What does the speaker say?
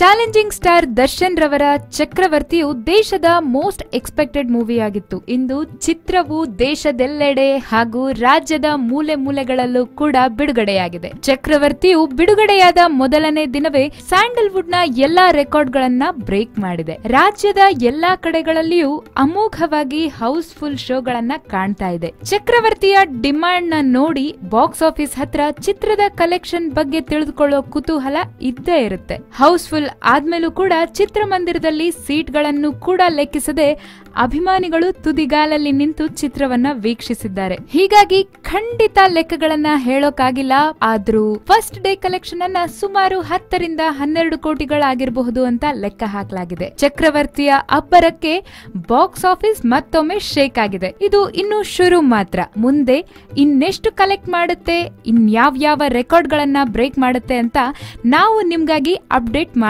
Challenging star Darshan ರವರ ಚಕ್ರವರ್ತಿಯು ದೇಶದ ಮೋಸ್ಟ್ ಎಕ್ಸ್ಪೆಕ್ಟೆಡ್ ಮೂವಿಯಾಗಿತ್ತು. ಇಂದು ಚಿತ್ರವು ದೇಶದೆಲ್ಲೆಡೆ ಹಾಗೂ ರಾಜ್ಯದ ಮೂಲೆ ಮೂಲೆಗಳಲ್ಲೂ ಕೂಡ ಬಿಡುಗಡೆಯಾಗಿದೆ. ಚಕ್ರವರ್ತಿಯು ಬಿಡುಗಡೆಯಾದ ಮೊದಲನೇ ದಿನವೇ ಸ್ಯಾಂಡಲ್ವುಡ್ನ ಎಲ್ಲಾ ರೆಕಾರ್ಡ್ಗಳನ್ನ ಬ್ರೇಕ್ ಮಾಡಿದೆ. ರಾಜ್ಯದ ಎಲ್ಲಾ ಕಡೆಗಳಲ್ಲಿಯೂ ಅಮೋಘವಾಗಿ ಹೌಸ್ಫುಲ್ ಶೋಗಳನ್ನ ಕಾಣ್ತಾ ಇದೆ. ಚಕ್ರವರ್ತಿಯ ಡಿಮಾಂಡ್ನ ನೋಡಿ ಬಾಕ್ಸ್ ಆಫೀಸ್ ಹತ್ರ ಚಿತ್ರದ ಕಲೆಕ್ಷನ್ ಬಗ್ಗೆ ತಿಳಿದುಕೊಳ್ಳೋ ಕುತೂಹಲ ಇದ್ದೇ ಇರುತ್ತೆ. ಹೌಸ್ಫುಲ್ ಆದ್ಮೇಲೂ ಕೂಡ ಚಿತ್ರಮಂದಿರದಲ್ಲಿ ಸೀಟ್ಗಳನ್ನು ಕೂಡ ಲೆಕ್ಕಿಸದೆ ಅಭಿಮಾನಿಗಳು ತುದಿಗಾಲಲ್ಲಿ ನಿಂತು ಚಿತ್ರವನ್ನ ವೀಕ್ಷಿಸಿದ್ದಾರೆ. ಹೀಗಾಗಿ ಖಂಡಿತ ಲೆಕ್ಕಗಳನ್ನ ಹೇಳೋಕ್ಕಾಗಿಲ್ಲ ಆದ್ರೂ ಫಸ್ಟ್ ಡೇ ಕಲೆಕ್ಷನ್ ಅನ್ನ ಸುಮಾರು ಹತ್ತರಿಂದ ಹನ್ನೆರಡು ಕೋಟಿಗಳಾಗಿರಬಹುದು ಅಂತ ಲೆಕ್ಕ ಹಾಕಲಾಗಿದೆ. ಚಕ್ರವರ್ತಿಯ ಅಬ್ಬರಕ್ಕೆ ಬಾಕ್ಸ್ ಆಫೀಸ್ ಮತ್ತೊಮ್ಮೆ ಶೇಕ್ ಆಗಿದೆ. ಇದು ಇನ್ನು ಶುರು ಮಾತ್ರ. ಮುಂದೆ ಇನ್ನೆಷ್ಟು ಕಲೆಕ್ಟ್ ಮಾಡುತ್ತೆ, ಇನ್ಯಾವ್ಯಾವ ರೆಕಾರ್ಡ್ ಗಳನ್ನ ಬ್ರೇಕ್ ಮಾಡುತ್ತೆ ಅಂತ ನಾವು ನಿಮ್ಗಾಗಿ ಅಪ್ಡೇಟ್